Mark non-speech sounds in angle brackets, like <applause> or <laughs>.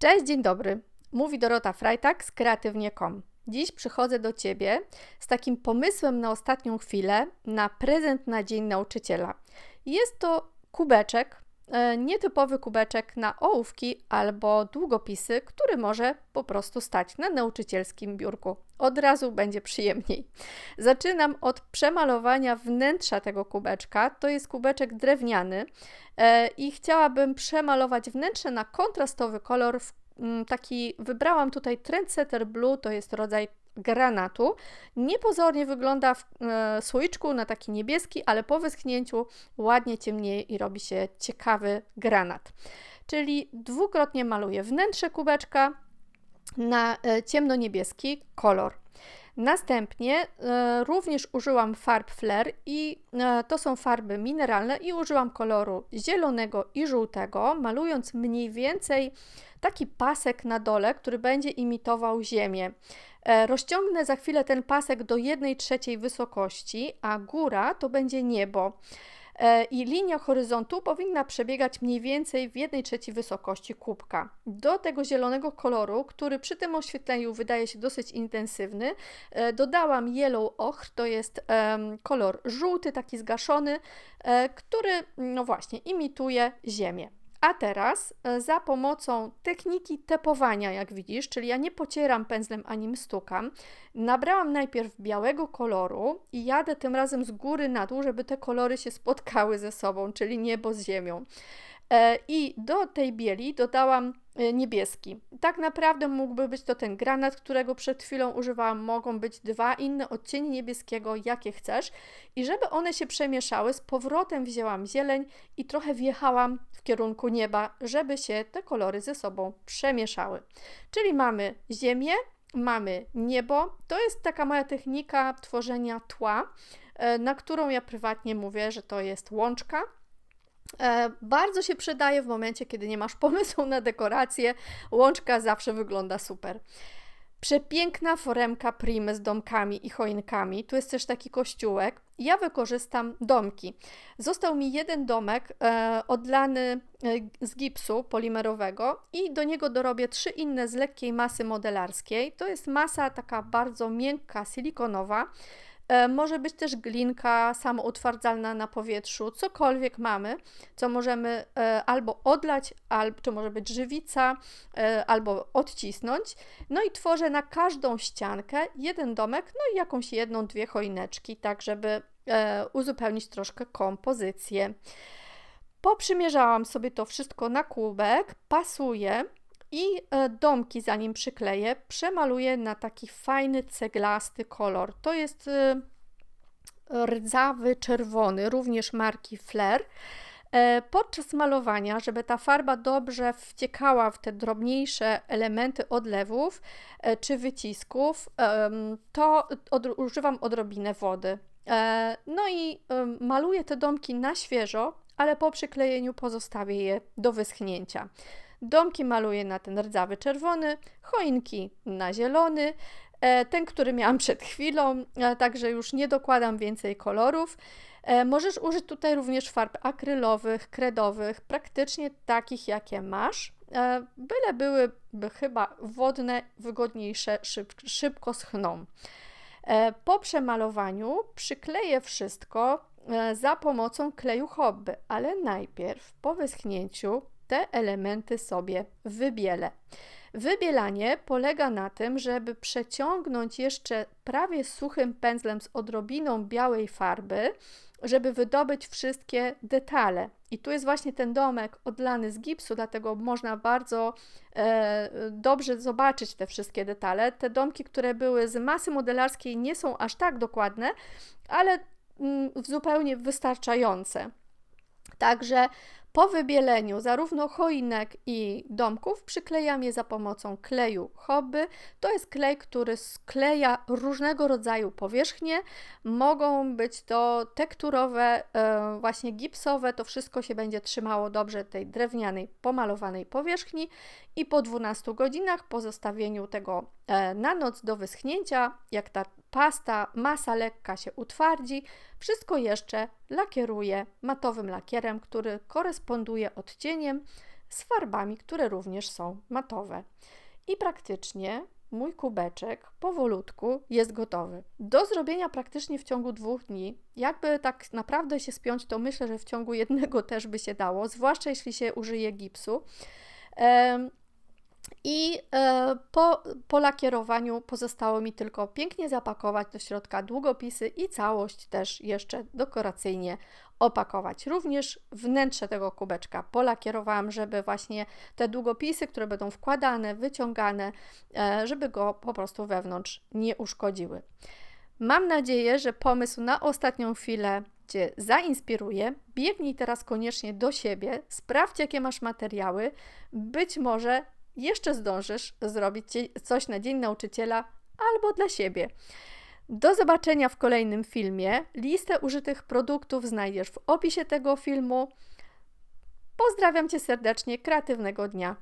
Cześć, dzień dobry. Mówi Dorota Freitag z kreatywnie.com. Dziś przychodzę do Ciebie z takim pomysłem na ostatnią chwilę na prezent na Dzień Nauczyciela. Jest to kubeczek, nietypowy kubeczek na ołówki albo długopisy, który może po prostu stać na nauczycielskim biurku. Od razu będzie przyjemniej. Zaczynam od przemalowania wnętrza tego kubeczka. To jest kubeczek drewniany e, i chciałabym przemalować wnętrze na kontrastowy kolor, taki, wybrałam tutaj Trendsetter Blue, to jest rodzaj granatu. Niepozornie wygląda w e, słoiczku na taki niebieski, ale po wyschnięciu ładnie ciemnieje i robi się ciekawy granat. Czyli dwukrotnie maluję wnętrze kubeczka na e, ciemno-niebieski kolor. Następnie e, również użyłam farb Flair i e, to są farby mineralne i użyłam koloru zielonego i żółtego, malując mniej więcej taki pasek na dole, który będzie imitował ziemię. E, rozciągnę za chwilę ten pasek do 1 trzeciej wysokości, a góra to będzie niebo. E, i linia horyzontu powinna przebiegać mniej więcej w 1 trzeciej wysokości kubka. Do tego zielonego koloru, który przy tym oświetleniu wydaje się dosyć intensywny, e, dodałam yellow ochr, to jest kolor żółty, taki zgaszony, który no właśnie imituje ziemię. A teraz e, za pomocą techniki tepowania, jak widzisz, czyli ja nie pocieram pędzlem ani stukam, nabrałam najpierw białego koloru i jadę tym razem z góry na dół, żeby te kolory się spotkały ze sobą, czyli niebo z ziemią. E, I do tej bieli dodałam niebieski. Tak naprawdę mógłby być to ten granat, którego przed chwilą używałam. Mogą być dwa inne odcienie niebieskiego, jakie chcesz. I żeby one się przemieszały, z powrotem wzięłam zieleń i trochę wjechałam w kierunku nieba, żeby się te kolory ze sobą przemieszały. Czyli mamy ziemię, mamy niebo. To jest taka moja technika tworzenia tła, e, na którą ja prywatnie mówię, że to jest łączka E, bardzo się przydaje w momencie, kiedy nie masz pomysłu na dekorację. Łączka zawsze wygląda super. Przepiękna foremka primy z domkami i choinkami. Tu jest też taki kościółek. Ja wykorzystam domki. Został mi jeden domek e, odlany e, z gipsu polimerowego i do niego dorobię trzy inne z lekkiej masy modelarskiej. To jest masa taka bardzo miękka, silikonowa. E, może być też glinka samoutwardzalna na powietrzu, cokolwiek mamy, co możemy e, albo odlać, albo, czy może być żywica, e, albo odcisnąć. No i tworzę na każdą ściankę jeden domek, no i jakąś jedną, dwie choineczki, tak żeby uzupełnić troszkę kompozycję. Poprzymierzałam sobie to wszystko na kubek, pasuje. I e, domki, zanim przykleję, przemaluję na taki fajny ceglasty kolor. To jest e, rdzawy czerwony, również marki Flair. E, podczas malowania, żeby ta farba dobrze wciekała w te drobniejsze elementy odlewów czy wycisków, to od, używam odrobinę wody. No i maluję te domki na świeżo, ale po przyklejeniu pozostawię je do wyschnięcia. Domki maluję na ten rdzawy czerwony, choinki na zielony, e, ten, który miałam <laughs> przed chwilą, e, także już nie dokładam więcej kolorów. E, możesz użyć tutaj również farb akrylowych, kredowych, praktycznie takich, jakie masz. Byle byłyby chyba wodne, wygodniejsze, szyb, szybko schną. Po przemalowaniu przykleję wszystko za pomocą kleju hobby, ale najpierw po wyschnięciu te elementy sobie wybielę. Wybielanie polega na tym, żeby przeciągnąć jeszcze prawie suchym pędzlem z odrobiną białej farby, żeby wydobyć wszystkie detale. I tu jest właśnie ten domek odlany z gipsu, dlatego można bardzo e, dobrze zobaczyć te wszystkie detale. Te domki, które były z masy modelarskiej, nie są aż tak dokładne, ale mm, zupełnie wystarczające. Także po wybieleniu zarówno choinek i domków przyklejam je za pomocą kleju hobby. To jest klej, który skleja różnego rodzaju powierzchnie. Mogą być to tekturowe, e, właśnie gipsowe. To wszystko się będzie trzymało dobrze tej drewnianej, pomalowanej powierzchni i po 12 godzinach po zostawieniu tego e, na noc do wyschnięcia, jak ta pasta, masa lekka się utwardzi, wszystko jeszcze lakieruję matowym lakierem, który koresponduje odcieniem z farbami, które również są matowe. I praktycznie mój kubeczek powolutku jest gotowy. Do zrobienia praktycznie w ciągu dwóch dni. Jakby tak naprawdę się spiąć, to myślę, że w ciągu jednego też by się dało, zwłaszcza jeśli się użyje gipsu. I e, po, po lakierowaniu pozostało mi tylko pięknie zapakować do środka długopisy i całość też jeszcze dekoracyjnie opakować. Również wnętrze tego kubeczka polakierowałam, żeby właśnie te długopisy, które będą wkładane, wyciągane, e, żeby go po prostu wewnątrz nie uszkodziły. Mam nadzieję, że pomysł na ostatnią chwilę Cię zainspiruje. Biegnij teraz koniecznie do siebie, sprawdź, jakie masz materiały. Być może jeszcze zdążysz zrobić coś na Dzień Nauczyciela albo dla siebie. Do zobaczenia w kolejnym filmie. Listę użytych produktów znajdziesz w opisie tego filmu. Pozdrawiam Cię serdecznie, kreatywnego dnia.